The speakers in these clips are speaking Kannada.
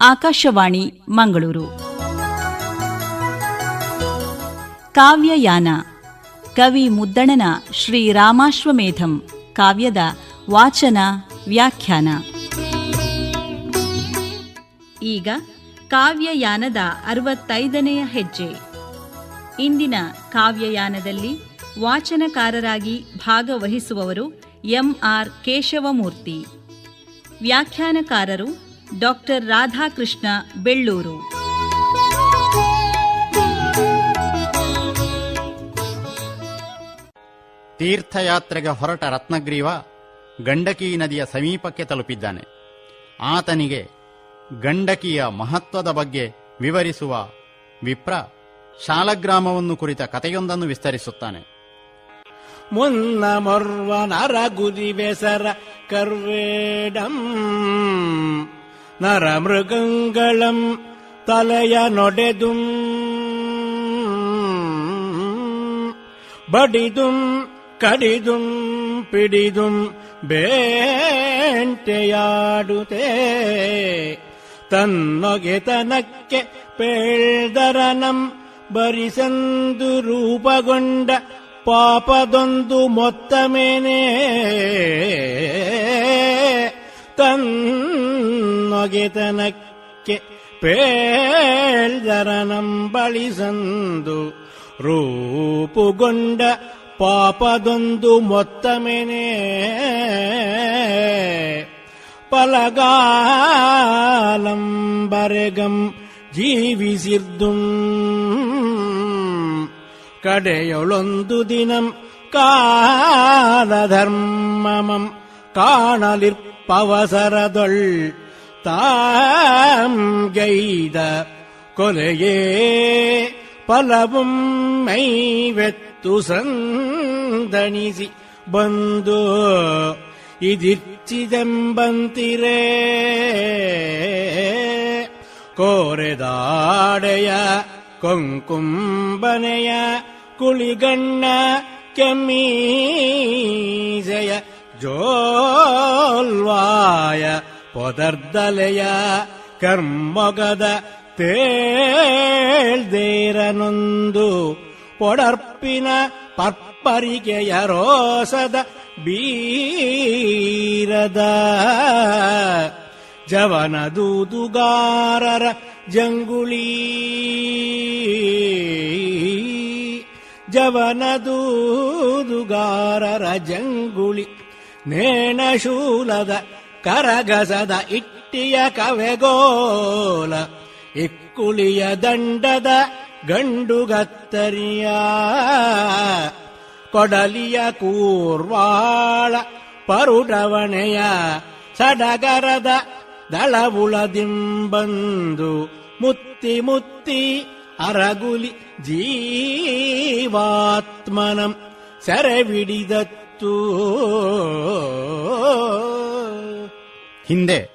ಆಕಾಶವಾಣಿ, ಮಂಗಳೂರು. ಕಾವ್ಯಯಾನ, ಕವಿ ಮುದ್ದಣನ ಶ್ರೀ ರಾಮಾಶ್ವಮೇಧಂ, ಕಾವ್ಯದ ವಾಚನ, ವ್ಯಾಖ್ಯಾನ. ಈಗ ಕಾವ್ಯಯಾನದ ಅರವತ್ತೈದನೆಯ ಹೆಜ್ಜೆ. ಇಂದಿನ ಕಾವ್ಯಯಾನದಲ್ಲಿ ವಾಚನಕಾರರಾಗಿ ಭಾಗವಹಿಸುವವರು ಎಂಆರ್ ಕೇಶವಮೂರ್ತಿ. ವ್ಯಾಖ್ಯಾನಕಾರರು ಡಾಕ್ಟರ್ ರಾಧಾಕೃಷ್ಣ ಬೆಳ್ಳೂರು. ತೀರ್ಥಯಾತ್ರೆಗೆ ಹೊರಟ ರತ್ನಗ್ರೀವ ಗಂಡಕಿ ನದಿಯ ಸಮೀಪಕ್ಕೆ ತಲುಪಿದ್ದಾನೆ. ಆತನಿಗೆ ಗಂಡಕಿಯ ಮಹತ್ವದ ಬಗ್ಗೆ ವಿವರಿಸುವ ವಿಪ್ರ ಶಾಲಗ್ರಾಮವನ್ನು ಕುರಿತ ಕಥೆಯೊಂದನ್ನು ವಿಸ್ತರಿಸುತ್ತಾನೆ. ಮುನ್ನ ಮೊರ್ವ ನರಗುದಿ ಬೆಸರ ಕರ್ವೇಡಂ ನರ ಮೃಗಂಗಳಂ ತಲೆಯ ನೊಡೆದುಂ ಬಡಿದುಂ ಕಡಿದುಂ ಪಿಡಿದುಂ ಬೇಂಟೆಯಾಡುತ್ತೇ ತನ್ನೊಗೆತನಕ್ಕೆ ಪೇಳ್ದರನಂ ಬರಿಸಂದು ರೂಪಗೊಂಡ ಪಾಪದೊಂದು ಮೊತ್ತಮೇನೆ ತನ್ನೊಗೆತನಕ್ಕೆ ಪೇಳ್ದರನಂ ಬಳಿಸಂದು ರೂಪುಗೊಂಡ ಪಾಪದೊಂದು ಮೊತ್ತಮೇನೆ പലകാലം ബരകം ജീവിസിർദും കടയൊളൊന്തു ദിനം കാലധർമ്മമം பவசரதொள் தாம் கெய்த கொலையே பலவும் மை வெத்துசந்தணிசி பந்து இதிச்சிதம்பந்திரே கோரதாடைய கொங்கும்பனைய குளிகண்ண கெம்மீசைய ಜೋಲ್ವಾಯ ಪೊದರ್ದಲೆಯ ಕರ್ಮೊಗದ ತೇಳ್ದೇರನೊಂದು ಪೊಡರ್ಪಿನ ಪರ್ಪರಿಕೆಯ ರೋಸದ ಬೀರದ ಜವನ ದೂದುಗಾರರ ಜಂಗುಳಿ. ಜವನ ದೂದುಗಾರರ ಜಂಗುಳಿ. ನೇಣಶೂಲದ ಕರಗಸದ ಇಟ್ಟಿಯ ಕವೆಗೋಲ, ಇಕ್ಕುಳಿಯ ದಂಡದ ಗಂಡುಗತ್ತರಿಯ, ಕೊಡಲಿಯ ಕೂರ್ವಾಳ ಪರುಡವಣೆಯ ಸಡಗರದ ದಳವುಳದಿಂಬಂದು ಮುತ್ತಿ ಮುತ್ತಿ ಅರಗುಲಿ ಜೀವಾತ್ಮನಂ ಸೆರೆಬಿಡಿದತ್ತು ಹಿಂದೆ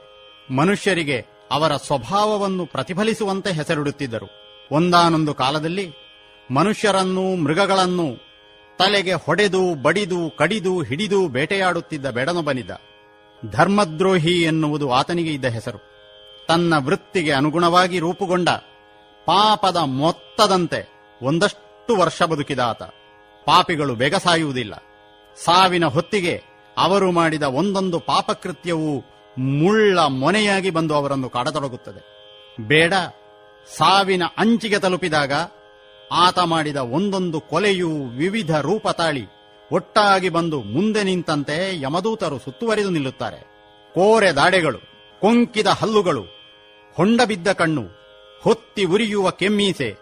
ಮನುಷ್ಯರಿಗೆ ಅವರ ಸ್ವಭಾವವನ್ನು ಪ್ರತಿಫಲಿಸುವಂತೆ ಹೆಸರಿಡುತ್ತಿದ್ದರು. ಒಂದಾನೊಂದು ಕಾಲದಲ್ಲಿ ಮನುಷ್ಯರನ್ನು ಮೃಗಗಳನ್ನು ತಲೆಗೆ ಹೊಡೆದು, ಬಡಿದು, ಕಡಿದು, ಹಿಡಿದು ಬೇಟೆಯಾಡುತ್ತಿದ್ದ ಬೆಡನೊಬ್ಬನಿದ್ದ. ಧರ್ಮದ್ರೋಹಿ ಎನ್ನುವುದು ಆತನಿಗೆ ಇದ್ದ ಹೆಸರು. ತನ್ನ ವೃತ್ತಿಗೆ ಅನುಗುಣವಾಗಿ ರೂಪುಗೊಂಡ ಪಾಪದ ಮೊತ್ತದಂತೆ ಒಂದಷ್ಟು ವರ್ಷ ಬದುಕಿದ ಆತ. ಪಾಪಿಗಳು ಬೇಗ ಸಾಯುವುದಿಲ್ಲ. ಸಾವಿನ ಹೊತ್ತಿಗೆ ಅವರು ಮಾಡಿದ ಒಂದೊಂದು ಪಾಪಕೃತ್ಯವು ಮುಳ್ಳ ಮೊನೆಯಾಗಿ ಬಂದು ಅವರನ್ನು ಕಾಡತೊಡಗುತ್ತದೆ. ಬೇಡ, ಸಾವಿನ ಅಂಚಿಗೆ ತಲುಪಿದಾಗ ಆತ ಮಾಡಿದ ಒಂದೊಂದು ಕೊಲೆಯೂ ವಿವಿಧ ರೂಪ ತಾಳಿ ಒಟ್ಟಾಗಿ ಬಂದು ಮುಂದೆ ನಿಂತಂತೆ ಯಮದೂತರು ಸುತ್ತುವರಿದು ನಿಲ್ಲುತ್ತಾರೆ. ಕೋರೆ ದಾಡೆಗಳು, ಕೊಂಕಿದ ಹಲ್ಲುಗಳು, ಹೊಂಡಬಿದ್ದ ಕಣ್ಣು, ಹೊತ್ತಿ ಉರಿಯುವ ಕೆಮ್ಮೀಸೆ,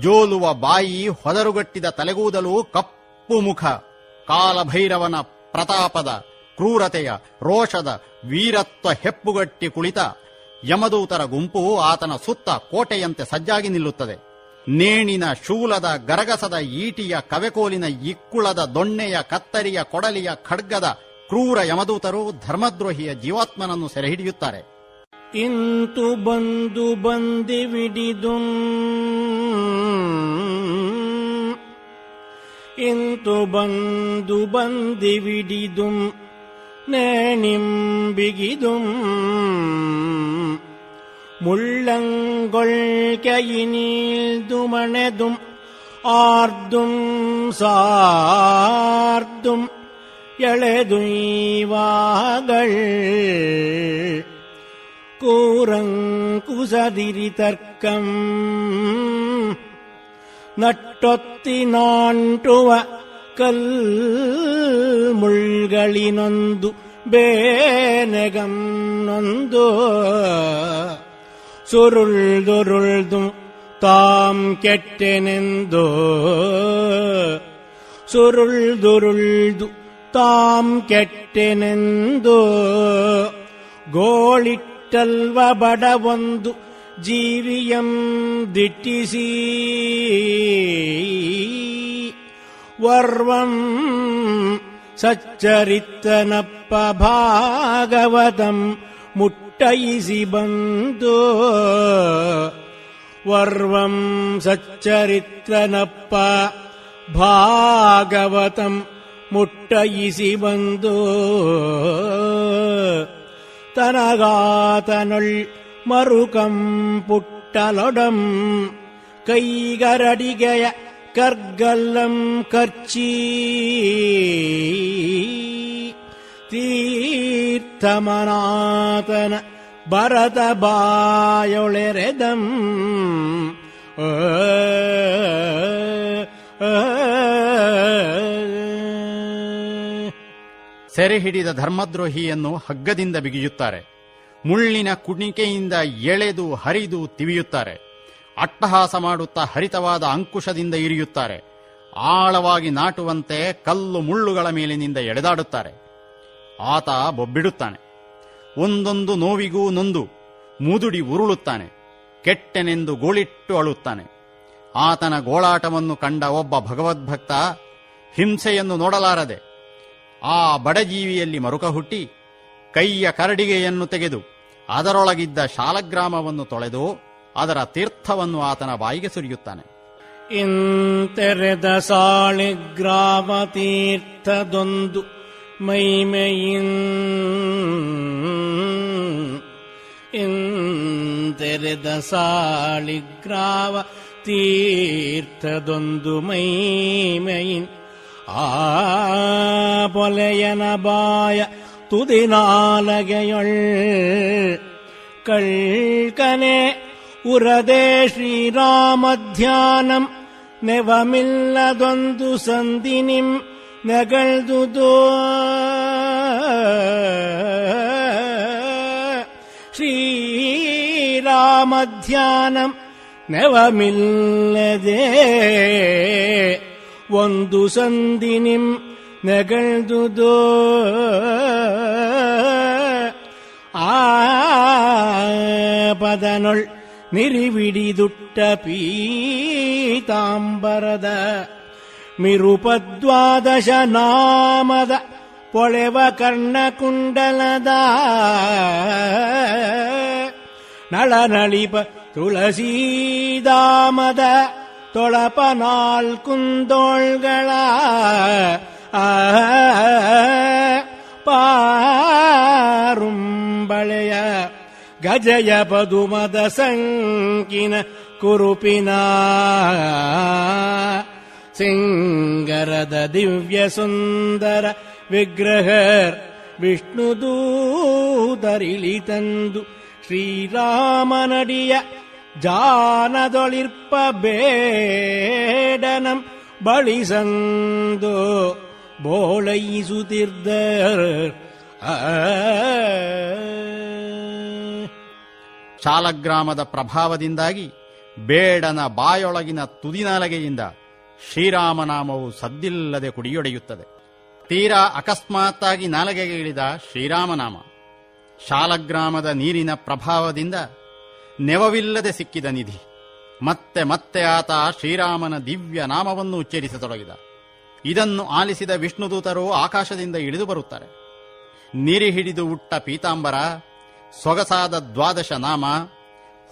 ಜೋಲುವ ಬಾಯಿ ಹೊದರುಗಟ್ಟಿದ ತಲೆಗೂದಲು ಕಪ್ಪು ಮುಖ. ಕಾಲಭೈರವನ ಪ್ರತಾಪದ, ಕ್ರೂರತೆಯ, ರೋಷದ, ವೀರತ್ವ ಹೆಪ್ಪುಗಟ್ಟಿ ಕುಳಿತ ಯಮದೂತರ ಗುಂಪು ಆತನ ಸುತ್ತ ಕೋಟೆಯಂತೆ ಸಜ್ಜಾಗಿ ನಿಲ್ಲುತ್ತದೆ. ನೇಣಿನ ಶೂಲದ, ಗರಗಸದ ಈಟಿಯ ಕವೆಕೋಲಿನ ಇಕ್ಕುಳದ ದೊಣ್ಣೆಯ ಕತ್ತರಿಯ ಕೊಡಲಿಯ ಖಡ್ಗದ ಕ್ರೂರ ಯಮದೂತರು ಧರ್ಮದ್ರೋಹಿಯ ಜೀವಾತ್ಮನನ್ನು ಸೆರೆಹಿಡಿಯುತ್ತಾರೆ. ಇಂತು ಬಂದು ಬಂದಿವಿಡಿದು ಇಂತು ಬಂದು ಬಂದಿವಿಡಿದು ನೇಣಿಂಬಿಗಿದು മുള്ളങ്കൊൾക്കയിനീൽതു മണതും ആർദും സാർദും എളതുയ്വാകൾ കൂറങ്കുസതിരി തർക്കം ನಟ್ಟೊತ್ತಿ ನಾಂಟುವ ಕಲ್ ಮುಳ್ಗಳಿನೊಂದು ಬೇನೆಗಂ ನೊಂದು ಸುರುಳ್ದುರುಳ್ದು ತಾಂ ಕೆಟ್ಟೆನೆಂದು ಸುರುಳ್ದುರುಳ್ದು ತಾಂ ಕೆಟ್ಟೆನೆಂದು ಗೋಳಿಟ್ಟಲ್ವ ಬಡವೊಂದು ಜೀವಿಯಂ ജീവിയം ദിട്ടിസീ. വർവം സച്ചരിത്തനപ്പഭാഗവതം മുട്ടയിസി ബന്ധു. വർവം സച്ചരിത്തനപ്പ ഭാഗവതം മുട്ടയിസി ബന്ധു. തനകാതനുൾ ಮರುಕಂ ಪುಟ್ಟಲೊಡಂ ಕೈಗರಡಿಗೆಯ ಕರ್ಗಲ್ಲಂ ಕರ್ಚಿ ತೀರ್ಥಮನಾತನ ಭರತ ಬಾಯೊಳೆರೆದಂ. ಸೆರೆ ಹಿಡಿದ ಧರ್ಮದ್ರೋಹಿಯನ್ನು ಹಗ್ಗದಿಂದ ಬಿಗಿಯುತ್ತಾರೆ ಮುಳ್ಳಿನ ಕುಣಿಕೆಯಿಂದ ಎಳೆದು ಹರಿದು ತಿವಿಯುತ್ತಾರೆ. ಅಟ್ಟಹಾಸ ಮಾಡುತ್ತಾ ಹರಿತವಾದ ಅಂಕುಶದಿಂದ ಇರಿಯುತ್ತಾರೆ. ಆಳವಾಗಿ ನಾಟುವಂತೆ ಕಲ್ಲು ಮುಳ್ಳುಗಳ ಮೇಲಿನಿಂದ ಎಳೆದಾಡುತ್ತಾರೆ. ಆತ ಬೊಬ್ಬಿಡುತ್ತಾನೆ. ಒಂದೊಂದು ನೋವಿಗೂ ನೊಂದು. ಮುದುಡಿ ಉರುಳುತ್ತಾನೆ. ಕೆಟ್ಟೆನೆಂದು ಗೋಳಿಟ್ಟು ಅಳುತ್ತಾನೆ. ಆತನ ಗೋಳಾಟವನ್ನು ಕಂಡ ಒಬ್ಬ ಭಗವದ್ಭಕ್ತ, ಹಿಂಸೆಯನ್ನು ನೋಡಲಾರದೆ, ಆ ಬಡಜೀವಿಯಲ್ಲಿ ಮರುಕ ಹುಟ್ಟಿ ಕೈಯ ಕರಡಿಗೆಯನ್ನು ತೆಗೆದು ಅದರೊಳಗಿದ್ದ ಶಾಲಗ್ರಾಮವನ್ನು ತೊಳೆದು ಅದರ ತೀರ್ಥವನ್ನು ಆತನ ಬಾಯಿಗೆ ಸುರಿಯುತ್ತಾನೆ. ಇಂತೆರೆದ ಸಾಳಿಗ್ರಾಮ ತೀರ್ಥದೊಂದು ಮೈಮೆಯಿನ್ ಇಂತೆರೆದ ಸಾಳಿಗ್ರಾವ ತೀರ್ಥದೊಂದು ಮೈಮೆಯಿನ್ ಆ ಪೊಲೆಯನ ಬಾಯ ತುದಿನಾಲಗೆಯೊಳ್ ಕಳ್ಕನೆ ಉರದೆ ಶ್ರೀರಾಮಧ್ಯಾನಂ ನೆವಮಿಲ್ಲದೊಂದು ಸಂದಿನಿಂ ನೆಗಳ್ದುದೋ ಶ್ರೀರಾಮಧ್ಯಾನಂ ನೆವಮಿಲ್ಲದೆ ಒಂದು ಸಂದಿನಿಂ ನೆಗಳ್ದುದೋ ಪದನೊಳ್ ನಿರಿವಿಡಿದುಟ್ಟ ಪೀತಾಂಬರದ ಮಿರುಪದ್ವಾದಶ ನಾಮದ ಪೊಳೆವ ಕರ್ಣಕುಂಡಲದ ನಳನಳಿಪ ತುಳಸೀದಾಮದ ತೊಳಪ ನಾಲ್ಕುಂದೋಳ್ಗಳ ಆ ಪಾರುಂಬಳೆಯ ಗಜಯ ಪದುಮದ ಸಂಕಿನ ಕುರುಪಿನ ಸಿಂಗರದ ದಿವ್ಯ ಸುಂದರ ವಿಗ್ರಹರ್ ವಿಷ್ಣುದೂದರಿಳಿ ತಂದು ಶ್ರೀರಾಮನಡಿಯ ಜಾನದೊಳಿರ್ಪ ಬೇಡನಂ ಬಳಿಸಂದು ಬೋಳೈಸುತ್ತಿರ್ದರ್ ಆ ಶಾಲಗ್ರಾಮದ ಪ್ರಭಾವದಿಂದಾಗಿ ಬೇಡನ ಬಾಯೊಳಗಿನ ತುದಿನಾಲಗೆಯಿಂದ ಶ್ರೀರಾಮನಾಮವು ಸದ್ದಿಲ್ಲದೆ ಕುಡಿಯೊಡೆಯುತ್ತದೆ. ತೀರಾ ಅಕಸ್ಮಾತ್ತಾಗಿ ನಾಲಗೆಗೆ ಇಳಿದ ಶ್ರೀರಾಮನಾಮ ಶಾಲಗ್ರಾಮದ ನೀರಿನ ಪ್ರಭಾವದಿಂದ ನೆವವಿಲ್ಲದೆ ಸಿಕ್ಕಿದ ನಿಧಿ. ಮತ್ತೆ ಮತ್ತೆ ಆತ ಶ್ರೀರಾಮನ ದಿವ್ಯ ನಾಮವನ್ನು ಉಚ್ಚರಿಸತೊಡಗಿದ. ಇದನ್ನು ಆಲಿಸಿದ ವಿಷ್ಣುದೂತರು ಆಕಾಶದಿಂದ ಇಳಿದು ಬರುತ್ತಾರೆ. ನೀರಿ ಹಿಡಿದು ಉಟ್ಟ ಪೀತಾಂಬರ ಸೊಗಸಾದ ದ್ವಾದಶ ನಾಮ,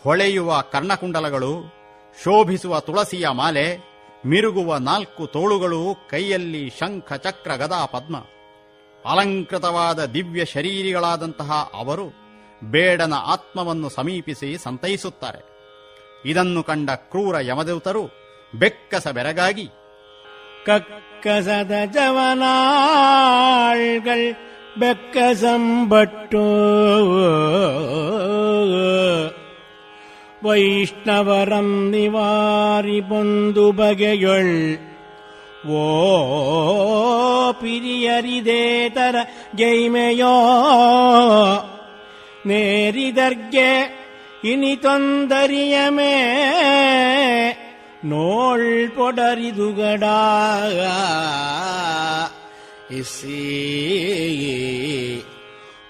ಹೊಳೆಯುವ ಕರ್ಣಕುಂಡಲಗಳು, ಶೋಭಿಸುವ ತುಳಸಿಯ ಮಾಲೆ, ಮಿರುಗುವ ನಾಲ್ಕು ತೋಳುಗಳು, ಕೈಯಲ್ಲಿ ಶಂಖ ಚಕ್ರ ಗದಾ ಪದ್ಮ. ಅಲಂಕೃತವಾದ ದಿವ್ಯ ಶರೀರಿಗಳಾದಂತಹ ಅವರು ಬೇಡನ ಆತ್ಮವನ್ನು ಸಮೀಪಿಸಿ ಸಂತೈಸುತ್ತಾರೆ. ಇದನ್ನು ಕಂಡ ಕ್ರೂರ ಯಮದೇವತರು ಬೆಕ್ಕಸ ಬೆರಗಾಗಿ, ಕಕ್ಕಸದ ಜವನಾಳ್ಗಳ್ வெக்கசம்பட்டோ வைஷ்ணவரம் நிவாரி பொந்துபகையொள் ஓ பிரியரிதேதர ஜெய்மையோ. நேரிதர்கே இனி தொந்தரியமே. நோள் பொடரிதுகடா. இசேயே.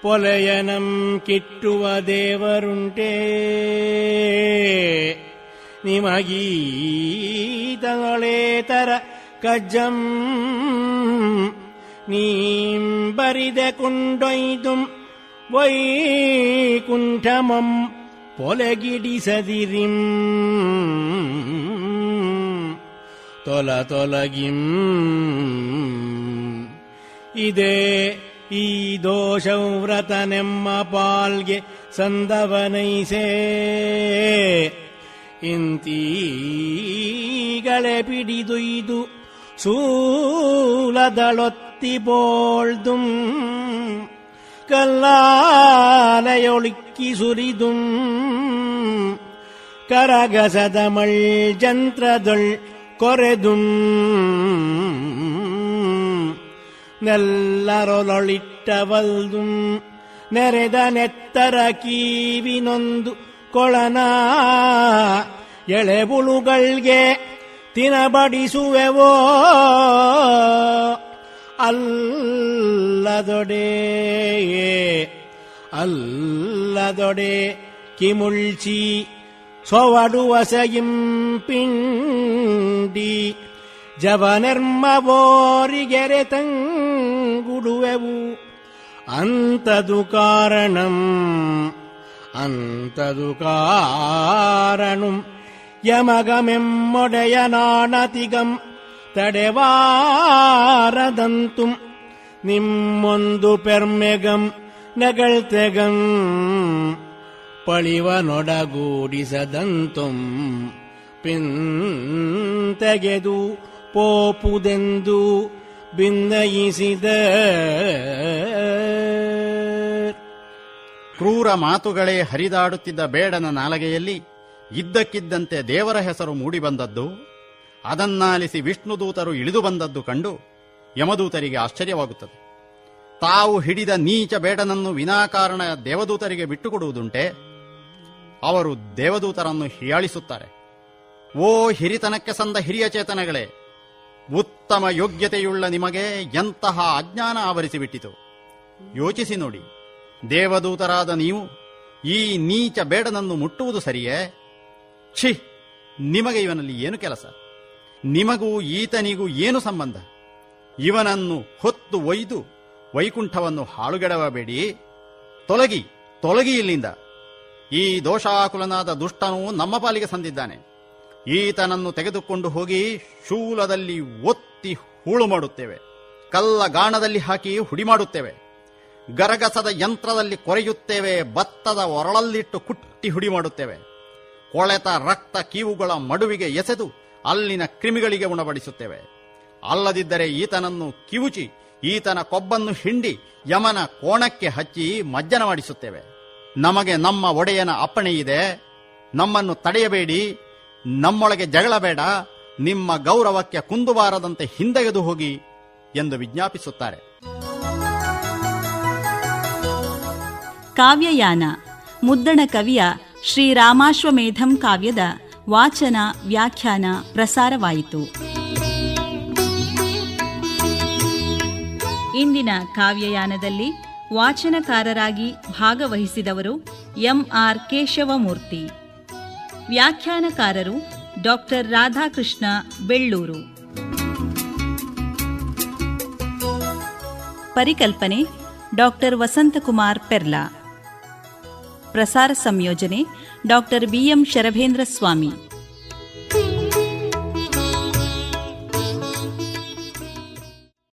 பொலையனம் கிட்டுவ தேவருண்டே. நிமகீதங்களே தர கஜம். நீம்பரித குண்டொய்தும் வைகுண்டமம் பொலகிடி சதிரிம். தொல தொலகிம். ಇದೆ. ಈ ದೋಷವು ವ್ರತನೆಮ್ಮ ಪಾಲ್ಗೆ ಸಂದವನೈಸೇ. ಇಂತೀಗಳೆ ಪಿಡಿದು ಇದು ಸೂಲದಳೊತ್ತಿ ಬೋಳ್ದು, ಕಲ್ಲಾಲೆಯೊಳಿಕ್ಕಿ ಸುರಿದು. ಕರಗಸದ ಮಳ್ ಜಂತ್ರದೊಳ್ ಕೊರೆದು. ನೆಲ್ಲರೊಲೊಳಿಟ್ಟವಲ್ದುಂ ನೆರೆದ ನೆತ್ತರ ಕೀವಿನೊಂದು ಕೊಳನ ಎಳೆಬುಳುಗಳ್ಗೆ ತಿನಬಡಿಸುವೆವೋ ಅಲ್ಲದೊಡೆಯೇ ಅಲ್ಲದೊಡೆ ಕಿಮುಳ್ಚಿ ಸೊವಡುವಸಗಿಂ ಪಿಂಡಿ ಜವನೆರ್ಮವೋರಿಗೆರೆ ತಂಗ ಗುಡುವೆವು ಅಂತದು ಕಾರಣ ಅಂತದು ಕಾರಣ. ಯಮಗಮೆಮ್ಮೊಡೆಯ ನಾಣತಿಗಂ, ತಡೆವಾರದಂತು. ನಿಮ್ಮೊಂದು ಪೆರ್ಮೆಗಂ, ನಗಳ್ತೆಗಂ. ಪಳಿವ ನೊಡಗೂಡಿಸದಂತು ಪಿಂತೆಗೆದು ಪೋಪುದೆಂದು ಭಿನ್ನಯಿಸಿದ ಕ್ರೂರ ಮಾತುಗಳೇ ಹರಿದಾಡುತ್ತಿದ್ದ ಬೇಡನ ನಾಲಗೆಯಲ್ಲಿ ಇದ್ದಕ್ಕಿದ್ದಂತೆ ದೇವರ ಹೆಸರು ಮೂಡಿಬಂದದ್ದು, ಅದನ್ನಾಲಿಸಿ ವಿಷ್ಣುದೂತರು ಇಳಿದು ಬಂದದ್ದು ಕಂಡು ಯಮದೂತರಿಗೆ ಆಶ್ಚರ್ಯವಾಗುತ್ತದೆ. ತಾವು ಹಿಡಿದ ನೀಚ ಬೇಡನನ್ನು ವಿನಾಕಾರಣ ದೇವದೂತರಿಗೆ ಬಿಟ್ಟುಕೊಡುವುದುಂಟೆ, ಅವರು ದೇವದೂತರನ್ನು ಹೀಯಾಳಿಸುತ್ತಾರೆ. ಓ ಹಿರಿತನಕ್ಕೆ ಸಂದ ಹಿರಿಯ ಚೇತನಗಳೇ ಉತ್ತಮ ಯೋಗ್ಯತೆಯುಳ್ಳ ನಿಮಗೆ ಎಂತಹ ಅಜ್ಞಾನ ಆವರಿಸಿಬಿಟ್ಟಿತು? ಯೋಚಿಸಿ ನೋಡಿ. ದೇವದೂತರಾದ ನೀವು ಈ ನೀಚ ಬೇಡನನ್ನು ಮುಟ್ಟುವುದು ಸರಿಯೇ? ಛಿ, ನಿಮಗೆ ಇವನಲ್ಲಿ ಏನು ಕೆಲಸ? ನಿಮಗೂ ಈತನಿಗೂ ಏನು ಸಂಬಂಧ? ಇವನನ್ನು ಹೊತ್ತು ಒಯ್ದು ವೈಕುಂಠವನ್ನು ಹಾಳುಗೆಡವಬೇಡಿ. ತೊಲಗಿ ತೊಲಗಿ ಇಲ್ಲಿಂದ. ಈ ದೋಷಾಕುಲನಾದ ದುಷ್ಟನು ನಮ್ಮ ಪಾಲಿಗೆ ಸಂದಿದ್ದಾನೆ. ಈತನನ್ನು ತೆಗೆದುಕೊಂಡು ಹೋಗಿ ಶೂಲದಲ್ಲಿ ಒತ್ತಿ ಹೂಳು ಮಾಡುತ್ತೇವೆ. ಕಲ್ಲ ಗಾಣದಲ್ಲಿ ಹಾಕಿ ಹುಡಿ ಮಾಡುತ್ತೇವೆ. ಗರಗಸದ ಯಂತ್ರದಲ್ಲಿ ಕೊರೆಯುತ್ತೇವೆ. ಭತ್ತದ ಒರಳಲ್ಲಿಟ್ಟು ಕುಟ್ಟಿ ಹುಡಿ ಮಾಡುತ್ತೇವೆ. ಕೊಳೆತ ರಕ್ತ ಕೀವುಗಳ ಮಡುವಿಗೆ ಎಸೆದು ಅಲ್ಲಿನ ಕ್ರಿಮಿಗಳಿಗೆ ಉಣಬಡಿಸುತ್ತೇವೆ. ಅಲ್ಲದಿದ್ದರೆ ಈತನನ್ನು ಕಿವುಚಿ, ಈತನ ಕೊಬ್ಬನ್ನು ಹಿಂಡಿ ಯಮನ ಕೋಣಕ್ಕೆ ಹಚ್ಚಿ ಮಜ್ಜನ ಮಾಡಿಸುತ್ತೇವೆ. ನಮಗೆ ನಮ್ಮ ಒಡೆಯನ ಅಪ್ಪಣೆ ಇದೆ ನಮ್ಮನ್ನು ತಡೆಯಬೇಡಿ. ನಮ್ಮೊಳಗೆ ಜಗಳ ಬೇಡ, ನಿಮ್ಮ ಗೌರವಕ್ಕೆ ಕುಂದುಬಾರದಂತೆ ಹಿಂದೆಗೆದು ಹೋಗಿ ಎಂದು ವಿಜ್ಞಾಪಿಸುತ್ತಾರೆ. ಕಾವ್ಯಯಾನ, ಮುದ್ದಣ ಕವಿಯ ಶ್ರೀರಾಮಾಶ್ವಮೇಧಂ ಕಾವ್ಯದ ವಾಚನ, ವ್ಯಾಖ್ಯಾನ, ಪ್ರಸಾರವಾಯಿತು. ಇಂದಿನ ಕಾವ್ಯಯಾನದಲ್ಲಿ ವಾಚನಕಾರರಾಗಿ ಭಾಗವಹಿಸಿದವರು ಎಂಆರ್ ಕೇಶವಮೂರ್ತಿ. ವ್ಯಾಖ್ಯಾನಕಾರರು ಡಾಕ್ಟರ್ ರಾಧಾಕೃಷ್ಣ ಬೆಳ್ಳೂರು. ಪರಿಕಲ್ಪನೆ ಡಾಕ್ಟರ್ ವಸಂತಕುಮಾರ್ ಪೆರ್ಲಾ. ಪ್ರಸಾರ ಸಂಯೋಜನೆ ಡಾಕ್ಟರ್ ಬಿಎಂ ಶರಭೇಂದ್ರ ಸ್ವಾಮಿ.